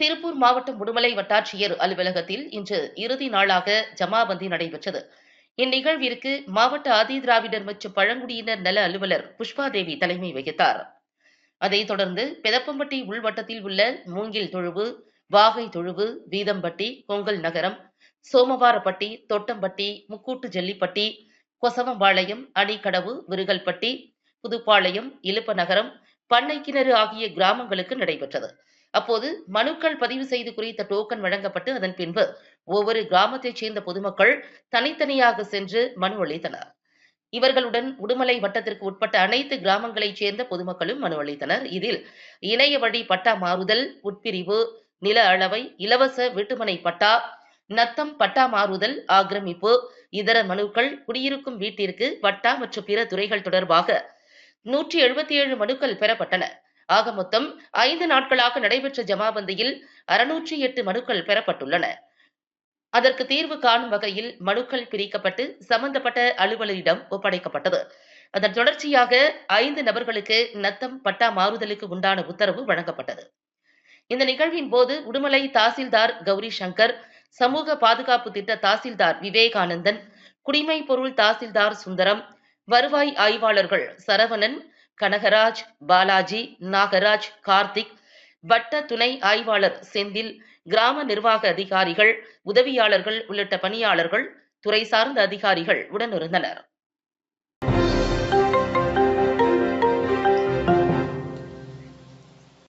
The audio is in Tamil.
திருப்பூர் மாவட்டம் உடுமலை வட்டாட்சியர் அலுவலகத்தில் இன்று இறுதி நாளாக ஜமாபந்தி நடைபெற்றது. இந்நிகழ்விற்கு மாவட்ட ஆதிதிராவிடர் மற்றும் பழங்குடியினர் நல அலுவலர் புஷ்பாதேவி தலைமை வகித்தார். அதைத் தொடர்ந்து பெதப்பம்பட்டி உள்வட்டத்தில் உள்ள மூங்கில் தொழுவு வாகை தொழுவு வீதம்பட்டி பொங்கல் நகரம் சோமவாரப்பட்டி தொட்டம்பட்டி முக்கூட்டு ஜல்லிப்பட்டி கொசவம்பாளையம் அணிக்கடவு விருகல்பட்டி புதுப்பாளையம் இலுப்ப நகரம் இலுப்பநகரம் பண்ணைக்கிணறு ஆகிய கிராமங்களுக்கு நடைபெற்றது. அப்போது மனுக்கள் பதிவு செய்து குறித்த டோக்கன் வழங்கப்பட்டு அதன் பின்பு ஒவ்வொரு கிராமத்தைச் சேர்ந்த பொதுமக்கள் தனித்தனியாக சென்று மனு அளித்தனர். இவர்களுடன் உடுமலை வட்டத்திற்கு உட்பட்ட அனைத்து கிராமங்களைச் சேர்ந்த பொதுமக்களும் மனு அளித்தனர். இதில் இணைய வழி பட்டா மாறுதல் உட்பிரிவு நில அளவை இலவச வீட்டுமனை பட்டா நத்தம் பட்டா மாறுதல் ஆக்கிரமிப்பு இதர மனுக்கள் குடியிருக்கும் வீட்டிற்கு பட்டா மற்றும் பிற துறைகள் தொடர்பாக நூற்றி எழுபத்தி ஏழு மனுக்கள் பெறப்பட்டன. ஆக மொத்தம் ஐந்து நாட்களாக நடைபெற்ற ஜமாபந்தியில் அறுநூற்றி எட்டு மனுக்கள் பெறப்பட்டுள்ளன. அதற்கு தீர்வு காணும் வகையில் மனுக்கள் பிரிக்கப்பட்டு சம்பந்தப்பட்ட அலுவலரிடம் ஒப்படைக்கப்பட்டது. அதன் தொடர்ச்சியாக ஐந்து நபர்களுக்கு நத்தம் பட்டா மாறுதலுக்கு உண்டான உத்தரவு வழங்கப்பட்டது. இந்த நிகழ்வின் போது உடுமலை தாசில்தார் கௌரி சங்கர் சமூக பாதுகாப்பு திட்ட தாசில்தார் விவேகானந்தன் குடிமை பொருள் தாசில்தார் சுந்தரம் வருவாய் ஆய்வாளர்கள் சரவணன் கனகராஜ் பாலாஜி நாகராஜ் கார்த்திக் வட்ட துணை ஆய்வாளர் செந்தில் கிராம நிர்வாக அதிகாரிகள் உதவியாளர்கள் உள்ளிட்ட பணியாளர்கள் துறை சார்ந்த அதிகாரிகள் உடனிருந்தனர்